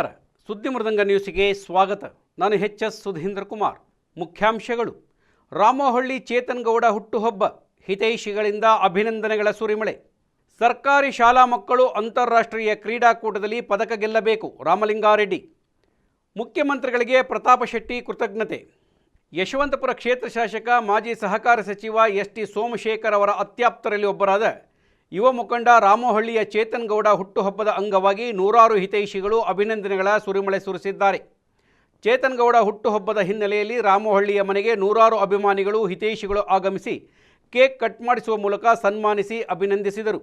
ನಮಸ್ಕಾರ. ಸುದ್ದಿ ಮೃದಂಗ ನ್ಯೂಸ್ಗೆ ಸ್ವಾಗತ. ನಾನು ಎಚ್ ಎಸ್ ಸುಧೀಂದ್ರ ಕುಮಾರ್. ಮುಖ್ಯಾಂಶಗಳು. ರಾಮಹಳ್ಳಿ ಚೇತನ್ ಗೌಡ ಹುಟ್ಟುಹಬ್ಬ. ಹಿತೈಷಿಗಳಿಂದ ಅಭಿನಂದನೆಗಳ ಸುರಿಮಳೆ. ಸರ್ಕಾರಿ ಶಾಲಾ ಮಕ್ಕಳು ಅಂತಾರಾಷ್ಟ್ರೀಯ ಕ್ರೀಡಾಕೂಟದಲ್ಲಿ ಪದಕ ಗೆಲ್ಲಬೇಕು ರಾಮಲಿಂಗಾರೆಡ್ಡಿ. ಮುಖ್ಯಮಂತ್ರಿಗಳಿಗೆ ಪ್ರತಾಪ ಶೆಟ್ಟಿ ಕೃತಜ್ಞತೆ. ಯಶವಂತಪುರ ಕ್ಷೇತ್ರ ಶಾಸಕ, ಮಾಜಿ ಸಹಕಾರ ಸಚಿವ ಎಸ್ ಟಿ ಸೋಮಶೇಖರ್ ಅವರ ಅತ್ಯಾಪ್ತರಲ್ಲಿ ಒಬ್ಬರಾದ ಯುವ ಮುಖಂಡ ರಾಮಹಳ್ಳಿಯ ಚೇತನ್ ಗೌಡ ಹುಟ್ಟುಹಬ್ಬದ ಅಂಗವಾಗಿ ನೂರಾರು ಹಿತೈಷಿಗಳು ಅಭಿನಂದನೆಗಳ ಸುರಿಮಳೆ ಸುರಿಸಿದ್ದಾರೆ. ಚೇತನ್ ಗೌಡ ಹುಟ್ಟುಹಬ್ಬದ ಹಿನ್ನೆಲೆಯಲ್ಲಿ ರಾಮಹಳ್ಳಿಯ ಮನೆಗೆ ನೂರಾರು ಅಭಿಮಾನಿಗಳು ಹಿತೈಷಿಗಳು ಆಗಮಿಸಿ ಕೇಕ್ ಕಟ್ ಮಾಡಿಸುವ ಮೂಲಕ ಸನ್ಮಾನಿಸಿ ಅಭಿನಂದಿಸಿದರು.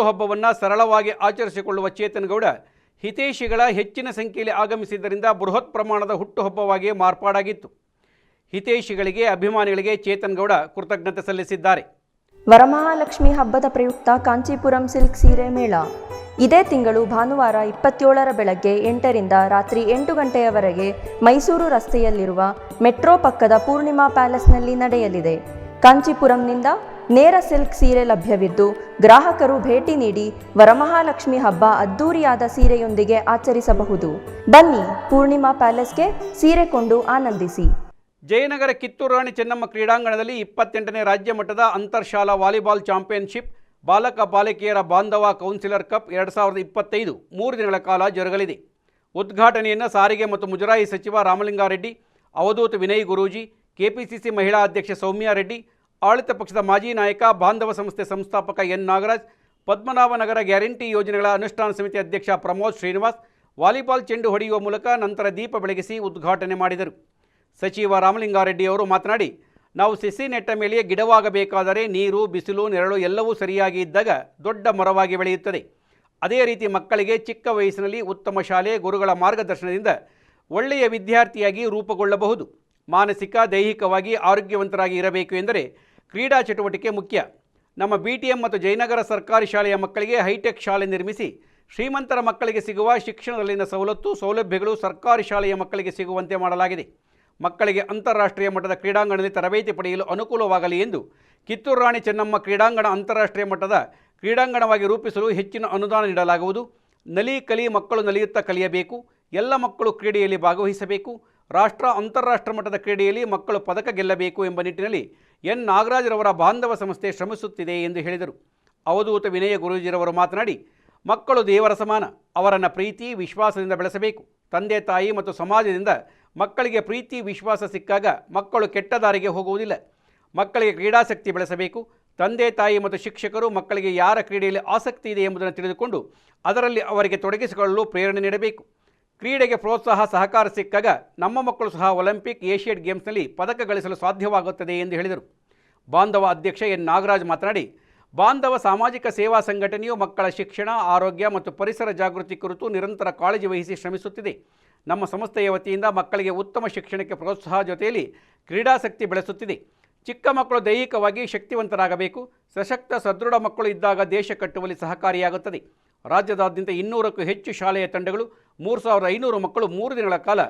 ಹುಟ್ಟುಹಬ್ಬವನ್ನು ಸರಳವಾಗಿ ಆಚರಿಸಿಕೊಳ್ಳುವ ಚೇತನಗೌಡ ಹಿತೇಶಿಗಳ ಹೆಚ್ಚಿನ ಸಂಖ್ಯೆಯಲ್ಲಿ ಆಗಮಿಸಿದ್ದರಿಂದ ಬೃಹತ್ ಪ್ರಮಾಣದ ಹುಟ್ಟುಹಬ್ಬವಾಗಿ ಮಾರ್ಪಾಡಾಗಿತ್ತು. ಹಿತೈಷಿಗಳಿಗೆ, ಅಭಿಮಾನಿಗಳಿಗೆ ಚೇತನ್ಗೌಡ ಕೃತಜ್ಞತೆ ಸಲ್ಲಿಸಿದ್ದಾರೆ. ವರಮಹಾಲಕ್ಷ್ಮಿ ಹಬ್ಬದ ಪ್ರಯುಕ್ತ ಕಾಂಚೀಪುರಂ ಸಿಲ್ಕ್ ಸೀರೆ ಮೇಳ. ಇದೇ ತಿಂಗಳು ಭಾನುವಾರ ಇಪ್ಪತ್ತೇಳರ ಬೆಳಗ್ಗೆ ಎಂಟರಿಂದ ರಾತ್ರಿ ಎಂಟು ಗಂಟೆಯವರೆಗೆ ಮೈಸೂರು ರಸ್ತೆಯಲ್ಲಿರುವ ಮೆಟ್ರೋ ಪಕ್ಕದ ಪೂರ್ಣಿಮಾ ಪ್ಯಾಲೇಸ್ನಲ್ಲಿ ನಡೆಯಲಿದೆ. ಕಾಂಚೀಪುರಂನಿಂದ ನೇರ ಸಿಲ್ಕ್ ಸೀರೆ ಲಭ್ಯವಿದ್ದು ಗ್ರಾಹಕರು ಭೇಟಿ ನೀಡಿ ವರಮಹಾಲಕ್ಷ್ಮಿ ಹಬ್ಬ ಅದ್ದೂರಿಯಾದ ಸೀರೆಯೊಂದಿಗೆ ಆಚರಿಸಬಹುದು. ಬನ್ನಿ ಪೂರ್ಣಿಮಾ ಪ್ಯಾಲೇಸ್ಗೆ ಸೀರೆ ಕೊಂಡು ಆನಂದಿಸಿ. ಜಯನಗರ ಕಿತ್ತೂರು ರಾಣಿ ಚೆನ್ನಮ್ಮ ಕ್ರೀಡಾಂಗಣದಲ್ಲಿ ಇಪ್ಪತ್ತೆಂಟನೇ ರಾಜ್ಯ ಮಟ್ಟದ ಅಂತರ್ಶಾಲಾ ವಾಲಿಬಾಲ್ ಚಾಂಪಿಯನ್ಶಿಪ್, ಬಾಲಕ ಬಾಲಕಿಯರ ಬಾಂಧವ ಕೌನ್ಸಿಲರ್ ಕಪ್ ಎರಡು ಸಾವಿರದ ಇಪ್ಪತ್ತೈದು ಮೂರು ದಿನಗಳ ಕಾಲ ಜರುಗಲಿದೆ. ಉದ್ಘಾಟನೆಯನ್ನು ಸಾರಿಗೆ ಮತ್ತು ಮುಜರಾಯಿ ಸಚಿವ ರಾಮಲಿಂಗಾರೆಡ್ಡಿ, ಅವಧೂತ ವಿನಯ್ ಗುರೂಜಿ, ಕೆಪಿಸಿಸಿ ಮಹಿಳಾ ಅಧ್ಯಕ್ಷ ಸೌಮ್ಯಾ ರೆಡ್ಡಿ ಆಡಳಿತ ಪಕ್ಷದ ಮಾಜಿ ನಾಯಕ, ಬಾಂಧವ ಸಂಸ್ಥೆ ಸಂಸ್ಥಾಪಕ ಎನ್. ನಾಗರಾಜ್, ಪದ್ಮನಾಭನಗರ ಗ್ಯಾರಂಟಿ ಯೋಜನೆಗಳ ಅನುಷ್ಠಾನ ಸಮಿತಿ ಅಧ್ಯಕ್ಷ ಪ್ರಮೋದ್ ಶ್ರೀನಿವಾಸ್, ವಾಲಿಬಾಲ್ ಚೆಂಡು ಹೊಡೆಯುವ ಮೂಲಕ ನಂತರ ದೀಪ ಬೆಳಗಿಸಿ ಉದ್ಘಾಟನೆ ಮಾಡಿದರು. ಸಚಿವ ರಾಮಲಿಂಗಾರೆಡ್ಡಿ ಅವರು ಮಾತನಾಡಿ, ನಾವು ಸಿಸಿ ನೆಟ್ಟ ಮೇಲೆಯೇ ಗಿಡವಾಗಬೇಕಾದರೆ ನೀರು, ಬಿಸಿಲು, ನೆರಳು ಎಲ್ಲವೂ ಸರಿಯಾಗಿ ಇದ್ದಾಗ ದೊಡ್ಡ ಮರವಾಗಿ ಬೆಳೆಯುತ್ತದೆ. ಅದೇ ರೀತಿ ಮಕ್ಕಳಿಗೆ ಚಿಕ್ಕ ವಯಸ್ಸಿನಲ್ಲಿ ಉತ್ತಮ ಶಾಲೆ, ಗುರುಗಳ ಮಾರ್ಗದರ್ಶನದಿಂದ ಒಳ್ಳೆಯ ವಿದ್ಯಾರ್ಥಿಯಾಗಿ ರೂಪುಗೊಳ್ಳಬಹುದು. ಮಾನಸಿಕ, ದೈಹಿಕವಾಗಿ ಆರೋಗ್ಯವಂತರಾಗಿ ಇರಬೇಕು ಎಂದರೆ ಕ್ರೀಡಾ ಚಟುವಟಿಕೆ ಮುಖ್ಯ. ನಮ್ಮ ಬಿ ಟಿ ಎಂ ಮತ್ತು ಜಯನಗರ ಸರ್ಕಾರಿ ಶಾಲೆಯ ಮಕ್ಕಳಿಗೆ ಹೈಟೆಕ್ ಶಾಲೆ ನಿರ್ಮಿಸಿ, ಶ್ರೀಮಂತರ ಮಕ್ಕಳಿಗೆ ಸಿಗುವ ಶಿಕ್ಷಣದಲ್ಲಿನ ಸವಲತ್ತು, ಸೌಲಭ್ಯಗಳು ಸರ್ಕಾರಿ ಶಾಲೆಯ ಮಕ್ಕಳಿಗೆ ಸಿಗುವಂತೆ ಮಾಡಲಾಗಿದೆ. ಮಕ್ಕಳಿಗೆ ಅಂತಾರಾಷ್ಟ್ರೀಯ ಮಟ್ಟದ ಕ್ರೀಡಾಂಗಣದಲ್ಲಿ ತರಬೇತಿ ಪಡೆಯಲು ಅನುಕೂಲವಾಗಲಿ ಎಂದು ಕಿತ್ತೂರು ರಾಣಿ ಚೆನ್ನಮ್ಮ ಕ್ರೀಡಾಂಗಣ ಅಂತಾರಾಷ್ಟ್ರೀಯ ಮಟ್ಟದ ಕ್ರೀಡಾಂಗಣವಾಗಿ ರೂಪಿಸಲು ಹೆಚ್ಚಿನ ಅನುದಾನ ನೀಡಲಾಗುವುದು. ನಲಿ, ಕಲಿ, ಮಕ್ಕಳು ನಲಿಯುತ್ತಾ ಕಲಿಯಬೇಕು. ಎಲ್ಲ ಮಕ್ಕಳು ಕ್ರೀಡೆಯಲ್ಲಿ ಭಾಗವಹಿಸಬೇಕು. ರಾಷ್ಟ್ರ ಅಂತಾರಾಷ್ಟ್ರ ಮಟ್ಟದ ಕ್ರೀಡೆಯಲ್ಲಿ ಮಕ್ಕಳು ಪದಕ ಗೆಲ್ಲಬೇಕು ಎಂಬ ನಿಟ್ಟಿನಲ್ಲಿ ಎನ್ ನಾಗರಾಜರವರ ಬಾಂಧವ ಸಂಸ್ಥೆ ಶ್ರಮಿಸುತ್ತಿದೆ ಎಂದು ಹೇಳಿದರು. ಅವಧೂತ ವಿನಯ ಗುರೂಜಿರವರು ಮಾತನಾಡಿ, ಮಕ್ಕಳು ದೇವರ ಸಮಾನ, ಅವರನ್ನು ಪ್ರೀತಿ, ವಿಶ್ವಾಸದಿಂದ ಬೆಳೆಸಬೇಕು. ತಂದೆ, ತಾಯಿ ಮತ್ತು ಸಮಾಜದಿಂದ ಮಕ್ಕಳಿಗೆ ಪ್ರೀತಿ, ವಿಶ್ವಾಸ ಸಿಕ್ಕಾಗ ಮಕ್ಕಳು ಕೆಟ್ಟ ದಾರಿಗೆ ಹೋಗುವುದಿಲ್ಲ. ಮಕ್ಕಳಿಗೆ ಕ್ರೀಡಾಸಕ್ತಿ ಬೆಳೆಸಬೇಕು. ತಂದೆ, ತಾಯಿ ಮತ್ತು ಶಿಕ್ಷಕರು ಮಕ್ಕಳಿಗೆ ಯಾರ ಕ್ರೀಡೆಯಲ್ಲಿ ಆಸಕ್ತಿ ಇದೆ ಎಂಬುದನ್ನು ತಿಳಿದುಕೊಂಡು ಅದರಲ್ಲಿ ಅವರಿಗೆ ತೊಡಗಿಸಿಕೊಳ್ಳಲು ಪ್ರೇರಣೆ ನೀಡಬೇಕು. ಕ್ರೀಡೆಗೆ ಪ್ರೋತ್ಸಾಹ ಸಹಕಾರ ಸಿಕ್ಕಾಗ ನಮ್ಮ ಮಕ್ಕಳು ಸಹ ಒಲಿಂಪಿಕ್ ಏಷ್ಯಾಡ್ ಗೇಮ್ಸ್ನಲ್ಲಿ ಪದಕ ಗಳಿಸಲು ಸಾಧ್ಯವಾಗುತ್ತದೆ ಎಂದು ಹೇಳಿದರು. ಬಾಂಧವ ಅಧ್ಯಕ್ಷ ಎನ್. ನಾಗರಾಜ್ ಮಾತನಾಡಿ, ಬಾಂಧವ ಸಾಮಾಜಿಕ ಸೇವಾ ಸಂಘಟನೆಯು ಮಕ್ಕಳ ಶಿಕ್ಷಣ, ಆರೋಗ್ಯ ಮತ್ತು ಪರಿಸರ ಜಾಗೃತಿ ಕುರಿತು ನಿರಂತರ ಕಾಳಜಿ ವಹಿಸಿ ಶ್ರಮಿಸುತ್ತಿದೆ. ನಮ್ಮ ಸಂಸ್ಥೆಯ ವತಿಯಿಂದ ಮಕ್ಕಳಿಗೆ ಉತ್ತಮ ಶಿಕ್ಷಣಕ್ಕೆ ಪ್ರೋತ್ಸಾಹ ಜೊತೆಯಲ್ಲಿ ಕ್ರೀಡಾಸಕ್ತಿ ಬೆಳೆಸುತ್ತಿದೆ. ಚಿಕ್ಕ ಮಕ್ಕಳು ದೈಹಿಕವಾಗಿ ಶಕ್ತಿವಂತರಾಗಬೇಕು. ಸಶಕ್ತ, ಸದೃಢ ಮಕ್ಕಳು ಇದ್ದಾಗ ದೇಶ ಕಟ್ಟುವಲ್ಲಿ ಸಹಕಾರಿಯಾಗುತ್ತದೆ. ರಾಜ್ಯದಾದ್ಯಂತ ಇನ್ನೂರಕ್ಕೂ ಹೆಚ್ಚು ಶಾಲೆಯ ತಂಡಗಳು, ಮೂರು ಸಾವಿರದ ಐನೂರು ಮಕ್ಕಳು ಮೂರು ದಿನಗಳ ಕಾಲ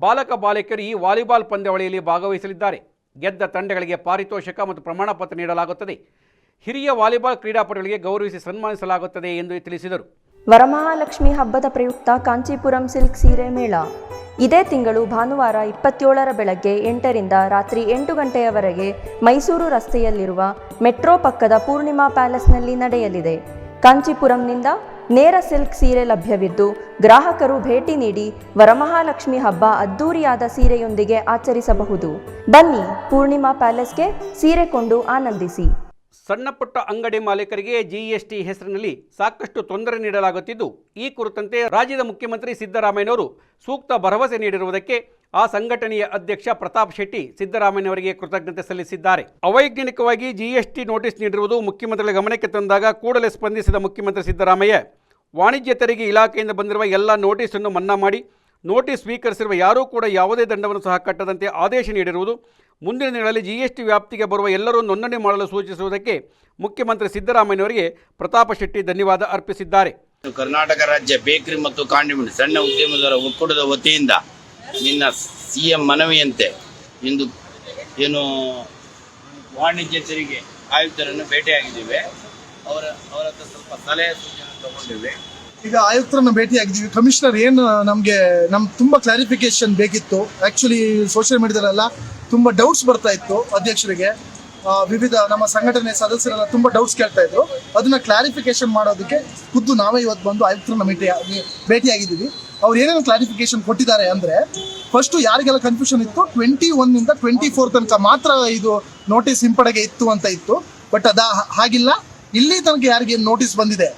ಬಾಲಕ ಬಾಲಕಿಯರು ಈ ವಾಲಿಬಾಲ್ ಪಂದ್ಯಾವಳಿಯಲ್ಲಿ ಭಾಗವಹಿಸಲಿದ್ದಾರೆ. ಗೆದ್ದ ತಂಡಗಳಿಗೆ ಪಾರಿತೋಷಕ ಮತ್ತು ಪ್ರಮಾಣ ಪತ್ರ ನೀಡಲಾಗುತ್ತದೆ. ಹಿರಿಯ ವಾಲಿಬಾಲ್ ಕ್ರೀಡಾಪಟುಗಳಿಗೆ ಗೌರವಿಸಿ ಸನ್ಮಾನಿಸಲಾಗುತ್ತದೆ ಎಂದು ತಿಳಿಸಿದರು. ವರಮಹಾಲಕ್ಷ್ಮಿ ಹಬ್ಬದ ಪ್ರಯುಕ್ತ ಕಾಂಚೀಪುರಂ ಸಿಲ್ಕ್ ಸೀರೆ ಮೇಳ. ಇದೇ ತಿಂಗಳು ಭಾನುವಾರ ಇಪ್ಪತ್ತೇಳರ ಬೆಳಗ್ಗೆ ಎಂಟರಿಂದ ರಾತ್ರಿ ಎಂಟು ಗಂಟೆಯವರೆಗೆ ಮೈಸೂರು ರಸ್ತೆಯಲ್ಲಿರುವ ಮೆಟ್ರೋ ಪಕ್ಕದ ಪೂರ್ಣಿಮಾ ಪ್ಯಾಲೇಸ್ನಲ್ಲಿ ನಡೆಯಲಿದೆ. ಕಾಂಚೀಪುರಂನಿಂದ ನೇರ ಸಿಲ್ಕ್ ಸೀರೆ ಲಭ್ಯವಿದ್ದು ಗ್ರಾಹಕರು ಭೇಟಿ ನೀಡಿ ವರಮಹಾಲಕ್ಷ್ಮಿ ಹಬ್ಬ ಅದ್ದೂರಿಯಾದ ಸೀರೆಯೊಂದಿಗೆ ಆಚರಿಸಬಹುದು. ಬನ್ನಿ ಪೂರ್ಣಿಮಾ ಪ್ಯಾಲೇಸ್ಗೆ ಸೀರೆ ಕೊಂಡು ಆನಂದಿಸಿ. ಸಣ್ಣಪುಟ್ಟ ಅಂಗಡಿ ಮಾಲೀಕರಿಗೆ ಜಿಎಸ್ಟಿ ಹೆಸರಿನಲ್ಲಿ ಸಾಕಷ್ಟು ತೊಂದರೆ ನೀಡಲಾಗುತ್ತಿದ್ದು, ಈ ಕುರಿತಂತೆ ರಾಜ್ಯದ ಮುಖ್ಯಮಂತ್ರಿ ಸಿದ್ದರಾಮಯ್ಯನವರು ಸೂಕ್ತ ಭರವಸೆ ನೀಡಿರುವುದಕ್ಕೆ ಆ ಸಂಘಟನೆಯ ಅಧ್ಯಕ್ಷ ಪ್ರತಾಪ್ ಶೆಟ್ಟಿ ಸಿದ್ದರಾಮಯ್ಯನವರಿಗೆ ಕೃತಜ್ಞತೆ ಸಲ್ಲಿಸಿದ್ದಾರೆ. ಅವೈಜ್ಞಾನಿಕವಾಗಿ ಜಿಎಸ್ಟಿ ನೋಟಿಸ್ ನೀಡಿರುವುದು ಮುಖ್ಯಮಂತ್ರಿಗಳ ಗಮನಕ್ಕೆ ತಂದಾಗ ಕೂಡಲೇ ಸ್ಪಂದಿಸಿದ ಮುಖ್ಯಮಂತ್ರಿ ಸಿದ್ದರಾಮಯ್ಯ ವಾಣಿಜ್ಯ ತೆರಿಗೆ ಇಲಾಖೆಯಿಂದ ಬಂದಿರುವ ಎಲ್ಲ ನೋಟಿಸನ್ನು ಮನ್ನಾ ಮಾಡಿ, ನೋಟಿಸ್ ಸ್ವೀಕರಿಸಿರುವ ಯಾರೂ ಕೂಡ ಯಾವುದೇ ದಂಡವನ್ನು ಸಹ ಕಟ್ಟದಂತೆ ಆದೇಶ ನೀಡಿರುವುದು, ಮುಂದಿನ ದಿನಗಳಲ್ಲಿ ಜಿಎಸ್ಟಿ ವ್ಯಾಪ್ತಿಗೆ ಬರುವ ಎಲ್ಲರೂ ನೋಂದಣಿ ಮಾಡಲು ಸೂಚಿಸುವುದಕ್ಕೆ ಮುಖ್ಯಮಂತ್ರಿ ಸಿದ್ದರಾಮಯ್ಯನವರಿಗೆ ಪ್ರತಾಪ ಶೆಟ್ಟಿ ಧನ್ಯವಾದ ಅರ್ಪಿಸಿದ್ದಾರೆ. ಕರ್ನಾಟಕ ರಾಜ್ಯ ಬೇಕರಿ ಮತ್ತು ಕಾಂಡಿಮೆಂಟ್ ಸಣ್ಣ ಉದ್ಯಮದವರ ಒಕ್ಕೂಟದ ವತಿಯಿಂದ ನಿನ್ನ ಸಿ ಎಂ ಮನವಿಯಂತೆ ಇಂದು ಏನು ವಾಣಿಜ್ಯ ತೆರಿಗೆ ಆಯುಕ್ತರನ್ನು ಭೇಟಿಯಾಗಿದ್ದೇವೆ. ಅವರ ಅವರ ಸ್ವಲ್ಪ ಸಲಹೆ ಸೂಚನೆ ತಗೊಂಡಿವಿ ಈಗ ಆಯುಕ್ತರನ್ನ ಭೇಟಿಯಾಗಿದ್ದೀವಿ ಕಮಿಷನರ್ ಏನು ನಮಗೆ ನಮ್ ತುಂಬಾ ಕ್ಲಾರಿಫಿಕೇಶನ್ ಬೇಕಿತ್ತು. ಆಕ್ಚುಲಿ ಸೋಷಿಯಲ್ ಮೀಡಿಯಾದಲ್ಲೆಲ್ಲ ತುಂಬಾ ಡೌಟ್ಸ್ ಬರ್ತಾ ಇತ್ತು ಅಧ್ಯಕ್ಷರಿಗೆ. ವಿವಿಧ ನಮ್ಮ ಸಂಘಟನೆ ಸದಸ್ಯರೆಲ್ಲ ತುಂಬಾ ಡೌಟ್ಸ್ ಕೇಳ್ತಾ ಇದ್ರು. ಅದನ್ನ ಕ್ಲಾರಿಫಿಕೇಶನ್ ಮಾಡೋದಕ್ಕೆ ಖುದ್ದು ನಾವೇ ಇವತ್ತು ಬಂದು ಆಯುಕ್ತರನ್ನ ಭೇಟಿ ಭೇಟಿಯಾಗಿದ್ದೀವಿ. ಅವ್ರು ಏನೇನು ಕ್ಲಾರಿಫಿಕೇಶನ್ ಕೊಟ್ಟಿದ್ದಾರೆ ಅಂದ್ರೆ ಫಸ್ಟ್ ಯಾರಿಗೆಲ್ಲ ಕನ್ಫ್ಯೂಷನ್ ಇತ್ತು? ಟ್ವೆಂಟಿ ಒನ್ ಇಂದ ಟ್ವೆಂಟಿ ಫೋರ್ ತನಕ ಮಾತ್ರ ಇದು ನೋಟಿಸ್ ಹಿಂಪಡೆಗೆ ಇತ್ತು ಅಂತ ಇತ್ತು. ಬಟ್ ಅದ ಹಾಗಿಲ್ಲ. ಇಲ್ಲಿ ತನಕ ಯಾರಿಗೆ ನೋಟಿಸ್ ಬಂದಿದೆ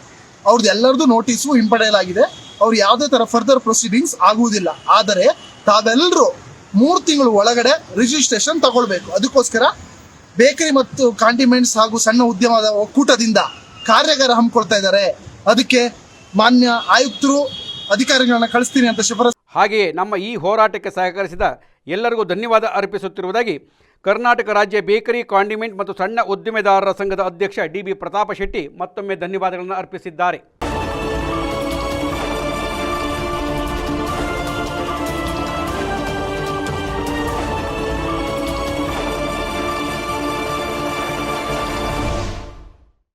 ಅವ್ರದ್ದು ಎಲ್ಲರದು ನೋಟಿಸು ಹಿಂಪಡೆಯಲಾಗಿದೆ. ಅವ್ರು ಯಾವುದೇ ತರ ಫರ್ದರ್ ಪ್ರೊಸೀಡಿಂಗ್ಸ್ ಆಗುವುದಿಲ್ಲ. ಆದರೆ ತಾವೆಲ್ಲರೂ ಮೂರು ತಿಂಗಳು ಒಳಗಡೆ ರಿಜಿಸ್ಟ್ರೇಷನ್ ತಗೊಳ್ಬೇಕು. ಅದಕ್ಕೋಸ್ಕರ ಬೇಕರಿ ಮತ್ತು ಕಾಂಟಿಮೆಂಟ್ಸ್ ಹಾಗೂ ಸಣ್ಣ ಉದ್ಯಮದ ಒಕ್ಕೂಟದಿಂದ ಕಾರ್ಯಾಗಾರ ಹಮ್ಮಿಕೊಳ್ತಾ ಇದ್ದಾರೆ. ಅದಕ್ಕೆ ಮಾನ್ಯ ಆಯುಕ್ತರು, ಅಧಿಕಾರಿಗಳನ್ನ ಕಳಿಸ್ತೀನಿ ಅಂತ ಶಿಫಾರಸು ಹಾಗೆಯೇ ನಮ್ಮ ಈ ಹೋರಾಟಕ್ಕೆ ಸಹಕರಿಸಿದ ಎಲ್ಲರಿಗೂ ಧನ್ಯವಾದ ಅರ್ಪಿಸುತ್ತಿರುವುದಾಗಿ ಕರ್ನಾಟಕ ರಾಜ್ಯ ಬೇಕರಿ, ಕಾಂಡಿಮೆಂಟ್ ಮತ್ತು ಸಣ್ಣ ಉದ್ದಿಮೆದಾರರ ಸಂಘದ ಅಧ್ಯಕ್ಷ ಡಿ ಬಿ ಪ್ರತಾಪ ಶೆಟ್ಟಿ ಮತ್ತೊಮ್ಮೆ ಧನ್ಯವಾದಗಳನ್ನು ಅರ್ಪಿಸಿದ್ದಾರೆ.